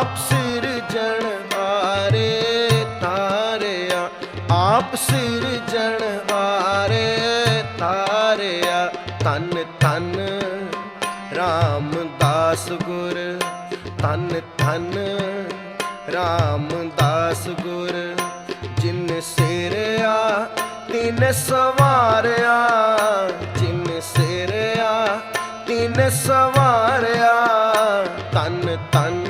ਆਪ ਸਿਰਜਣ ਸਿਰਜਣਹਾਰੇ ਤਾਰਿਆ, ਆਪ ਸਿਰਜਣਹਾਰੇ ਤਾਰਿਆ ਤਨ ਤਨ ਰਾਮਦਾਸ ਗੁਰ ਤਨ ਤਨ ਰਾਮਦਾਸ ਗੁਰ, ਜਿਨ ਸਿਰਿਆ, ਤਿਨ ਸਵਾਰਿਆ, ਜਿਨ ਸਿਰਿਆ, ਤਿਨ ਸਵਾਰਿਆ ਤਨ ਤਨ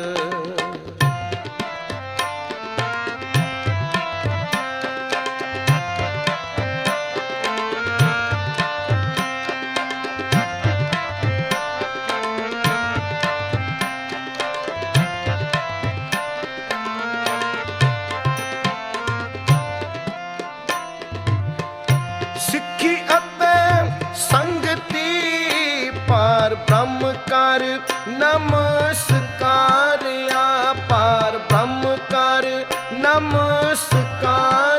ਨਮਸਕਾਰ ਨਮਸਕਾਰਿਆ ਪਾਰ ਬ੍ਰਹਮ ਕਰ ਨਮਸਕਾਰ